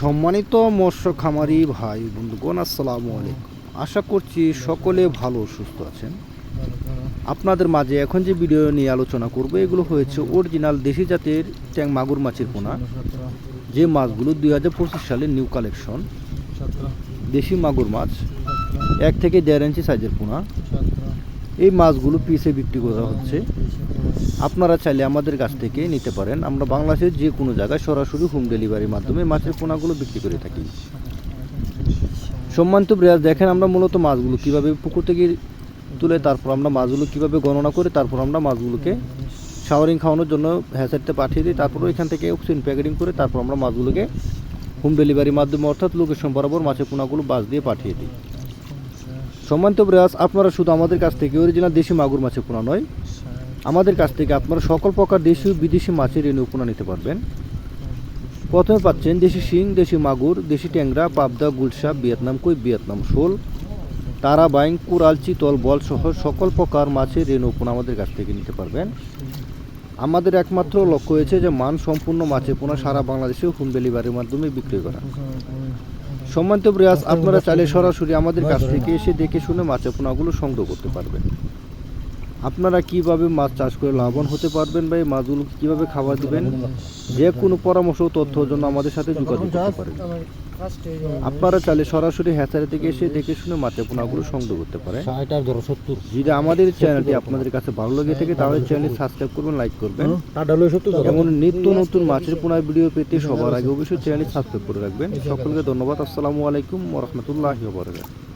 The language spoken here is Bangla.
সম্মানিত মৎস্য খামারি ভাই, বন্ধুগণ, আসসালামু আলাইকুম। আশা করছি সকলে ভালো, সুস্থ আছেন। আপনাদের মাঝে এখন যে ভিডিও নিয়ে আলোচনা করব, এগুলো হয়েছে অরিজিনাল দেশি জাতের ট্যাং মাগুর মাছের পোনা। যে মাছগুলো দুই হাজার পঁচিশ সালের নিউ কালেকশন। দেশি মাগুর মাছ, এক থেকে দেড় ইঞ্চি সাইজের পোনা। এই মাছগুলো পিসে বিক্রি করা হচ্ছে। আপনারা চাইলে আমাদের কাছ থেকে নিতে পারেন। আমরা বাংলাদেশের যে কোনো জায়গায় সরাসরি হোম ডেলিভারির মাধ্যমে মাছের পোনাগুলো বিক্রি করে থাকি। সম্মানিত ব্রেয়ার দেখেন আমরা মূলত মাছগুলো কীভাবে পুকুর থেকে তুলে, তারপর আমরা মাছগুলো কীভাবে গণনা করে, তারপর আমরা মাছগুলোকে শাওয়ারিং খাওয়ানোর জন্য হ্যাসারিতে পাঠিয়ে দিই, তারপর এখান থেকে অক্সিজেন প্যাকেটিং করে, তারপর আমরা মাছগুলোকে হোম ডেলিভারির মাধ্যমে, অর্থাৎ লোকেশন বরাবর মাছের পোনাগুলো বাস দিয়ে পাঠিয়ে দিই। সম্মানিত ব্রেয়াস আপনারা শুধু আমাদের কাছ থেকে অরিজিনাল দেশি মাগুর মাছের পোনা নয়, আমাদের কাছ থেকে আপনারা সকল প্রকার দেশি বিদেশি মাছের রেণু পোনা নিতে পারবেন। প্রথমে পাচ্ছেন দেশি শিং, দেশি মাগুর, দেশি ট্যাংরা, পাবদা গুলশা ভিয়েতনাম কই, ভিয়েতনাম শোল তারা বাইং কুরাল চিতল বল সহ সকল প্রকার মাছের রেণু পোনা আমাদের কাছ থেকে নিতে পারবেন। আমাদের একমাত্র লক্ষ্য হয়েছে যে মান সম্পূর্ণ মাছের পোনা সারা বাংলাদেশে হোম ডেলিভারির মাধ্যমে বিক্রি করা। সম্মানিত প্রয়াস আপনারা চাইলে সরাসরি আমাদের কাছ থেকে এসে দেখে শুনে মাছের পোনাগুলো সংগ্রহ করতে পারবেন। আপনারা কীভাবে মাছ চাষ করে লাভবান হতে পারবেন বা এই মাছগুলো কীভাবে খাবার দিবেন, যে কোনো পরামর্শ তথ্যর জন্য আমাদের সাথে যোগাযোগ করতে পারেন। আপনারা চাইলে সরাসরি হ্যাচারি থেকে এসে দেখে শুনে মাছের পোনাগুলো সংগ্রহ করতে সত্তর যদি আমাদের চ্যানেলটি আপনাদের কাছে ভালো লেগে থাকে, তাহলে চ্যানেলটি সাবস্ক্রাইব করবেন, লাইক করবেন। এমন নিত্য নতুন মাছের পোনা ভিডিও পেতে সবার আগে অবশ্যই চ্যানেলটি সাবস্ক্রাইব করে রাখবেন। সকলকে ধন্যবাদ। আসসালামু আলাইকুম রহমতুল্লাহ ওবরাকাতুহু